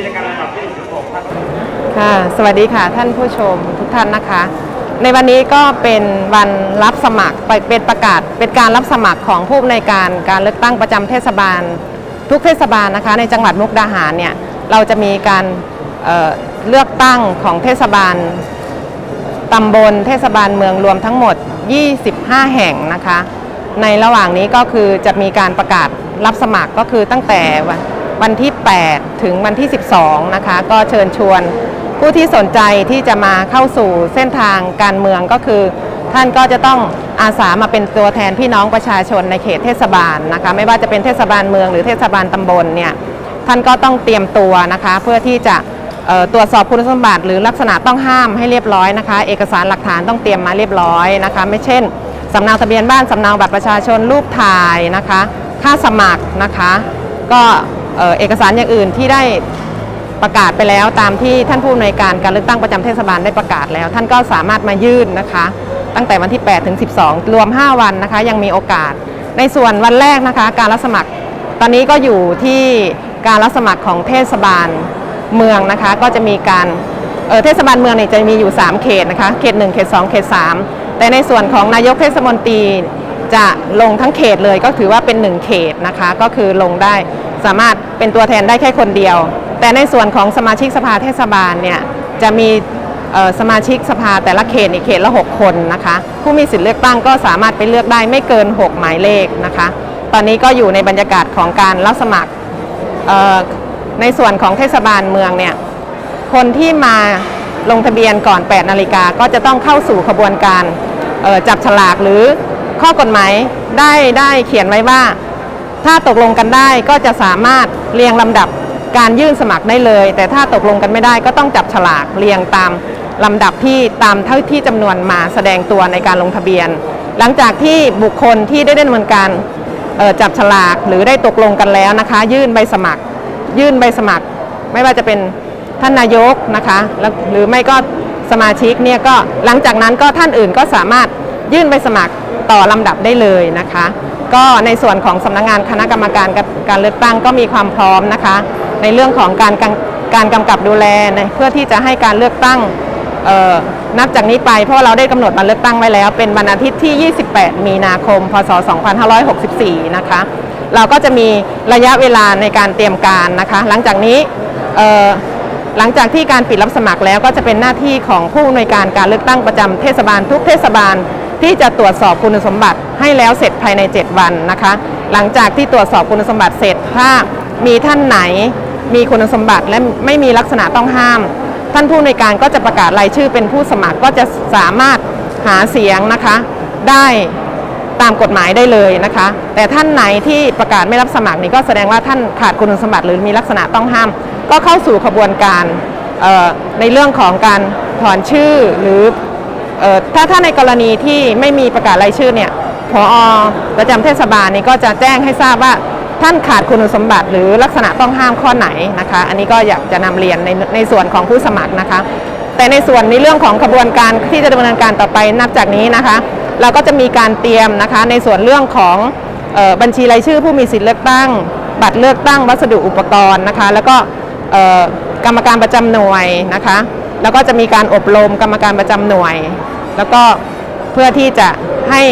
กิจกรรมลำดับที่16ครับค่ะสวัสดีค่ะท่านผู้ชมทุกท่านนะคะ ในวันนี้ก็เป็นวันรับสมัครเป็นประกาศเป็นการรับสมัครของผู้อำนวยการการเลือกตั้งประจำเทศบาล ทุกเทศบาลนะคะ ในจังหวัดมุกดาหารเนี่ยเราจะมีการเอ่อเลือกตั้งของเทศบาลตำบลเทศบาลเมืองรวมทั้งหมด 25 แห่งนะคะ ในระหว่างนี้ก็คือจะมีการประกาศรับสมัครก็คือตั้งแต่วันวันที่ 8 ถึงวันที่ 12 นะคะ ก็เชิญชวนผู้ที่สนใจที่จะมาเข้าสู่เส้นทางการเมืองก็คือ ท่านก็จะต้องอาสามาเป็นตัวแทนพี่น้องประชาชนในเขตเทศบาลนะคะ ไม่ว่าจะเป็นเทศบาลเมืองหรือเทศบาลตำบลเนี่ยท่านก็ต้องเตรียมตัวนะคะ เพื่อที่จะตรวจสอบคุณสมบัติหรือลักษณะต้องห้ามให้เรียบร้อยนะคะ เอกสารหลักฐานต้องเตรียมมาเรียบร้อยนะคะ ไม่เช่นสำเนาทะเบียนบ้านสำเนาบัตรประชาชนรูปถ่ายนะคะ ค่าสมัครนะคะ ก็ เออเอกสารอย่างอื่นที่ได้ประกาศไปแล้วตามที่ท่านผู้อำนวยการการเลือกตั้งประจำเทศบาลได้ประกาศแล้ว ท่านก็สามารถมายื่นนะคะ ตั้งแต่วันที่ 8 ถึง 12 รวม 5 วันนะคะ ยังมีโอกาส ในส่วนวันแรกนะคะ การรับสมัคร ตอนนี้ก็อยู่ที่การรับสมัครของเทศบาลเมืองนะคะ ก็จะมีการเเทศบาลเมืองเนี่ยจะมีอยู่ 3 เขตนะคะ เขต 1 เขต 2 เขต 3 แต่ในส่วนของนายกเทศมนตรีจะลงทั้งเขตเลยก็ถือว่าเป็น 1 เขตนะคะ ก็คือลงได้ สามารถเป็นตัวแทนได้แค่คนเดียว แต่ในส่วนของสมาชิกสภาเทศบาลเนี่ยจะมีสมาชิกสภาแต่ละเขตอีกเขตละ 6 คนนะคะ ผู้มีสิทธิ์เลือกตั้งก็สามารถไปเลือกได้ไม่เกิน 6 หมายเลขนะคะ ตอนนี้ก็อยู่ในบรรยากาศของการรับสมัครในส่วนของเทศบาลเมืองเนี่ยคนที่มาลงทะเบียนก่อน 8 นาฬิกาก็จะต้องเข้าสู่ขบวนการจับฉลากหรือข้อกฎหมายได้ได้เขียนไว้ว่า ถ้าตกลงกันได้ก็จะสามารถเรียงลำดับการยื่นสมัครได้เลย แต่ถ้าตกลงกันไม่ได้ก็ต้องจับฉลากเรียงตามลำดับที่ตามเท่าที่จำนวนมาแสดงตัวในการลงทะเบียน หลังจากที่บุคคลที่ได้ดำเนินการจับฉลากหรือได้ตกลงกันแล้วนะคะ ยื่นใบสมัคร ยื่นใบสมัคร ไม่ว่าจะเป็นท่านนายกนะคะหรือไม่ก็สมาชิกเนี่ยก็หลังจากนั้นก็ท่านอื่นก็สามารถยื่นใบสมัครต่อลำดับได้เลยนะคะ ก็ในส่วนของสำนักงานคณะกรรมการการเลือกตั้งก็มีความพร้อมนะคะ ในเรื่องของการการกำกับดูแลเพื่อที่จะให้การเลือกตั้งนับจากนี้ไปเพราะเราได้กำหนดวันเลือกตั้งไว้แล้ว เป็นวันอาทิตย์ที่ 28 มีนาคม พศ 2564 นะคะ เราก็จะมีระยะเวลาในการเตรียมการนะคะ หลังจากนี้หลังจากที่การปิดรับสมัครแล้วก็จะเป็นหน้าที่ของผู้อำนวยการการเลือกตั้งประจำเทศบาลทุกเทศบาล ที่จะตรวจสอบคุณสมบัติให้แล้วเสร็จภายใน 7 วันนะคะ หลังจากที่ตรวจสอบคุณสมบัติเสร็จถ้ามีท่านไหนมีคุณสมบัติและไม่มีลักษณะต้องห้าม ท่านผู้อำนการก็จะประกาศรายชื่อเป็นผู้สมัครก็จะสามารถหาเสียงนะคะ ได้ตามกฎหมายได้เลยนะคะ แต่ท่านไหนที่ประกาศไม่รับสมัครนี่ก็แสดงว่าท่านขาดคุณสมบัติหรือมีลักษณะต้องห้าม ก็เข้าสู่ขบวนการในเรื่องของการถอนชื่อหรือ ถ้าถ้าในกรณีที่ไม่มีประกาศรายชื่อเนี่ยพอประจำเทศบาลนี่ก็จะแจ้งให้ทราบว่าท่านขาดคุณสมบัติหรือลักษณะต้องห้ามข้อไหนนะคะ อันนี้ก็อยากจะนำเรียนในในส่วนของผู้สมัครนะคะ แต่ในส่วนในเรื่องของขบวนการที่จะดำเนินการต่อไปนับจากนี้นะคะ เราก็จะมีการเตรียมนะคะในส่วนเรื่องของออบัญชีรายชื่อผู้มีสิทธิ์เลือกตั้ง บัตรเลือกตั้งวัสดุอุปกรณ์นะคะ แล้วก็กรรมการประจำหน่วยนะคะ แล้วก็จะมีการอบรมกรรมการประจำหน่วย แล้วก็เพื่อที่จะให้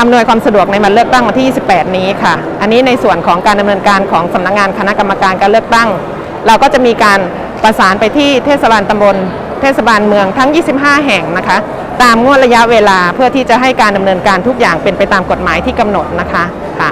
อำนวยความสะดวกในวันเลือกตั้งวันที่ 28 นี้ค่ะ อันนี้ในส่วนของการดำเนินการของสำนักงานคณะกรรมการการเลือกตั้ง เราก็จะมีการประสานไปที่เทศบาลตำบล เทศบาลเมืองทั้ง 25 แห่งนะคะ ตามงวดระยะเวลาเพื่อที่จะให้การดำเนินการทุกอย่างเป็นไปตามกฎหมายที่กำหนดนะคะค่ะ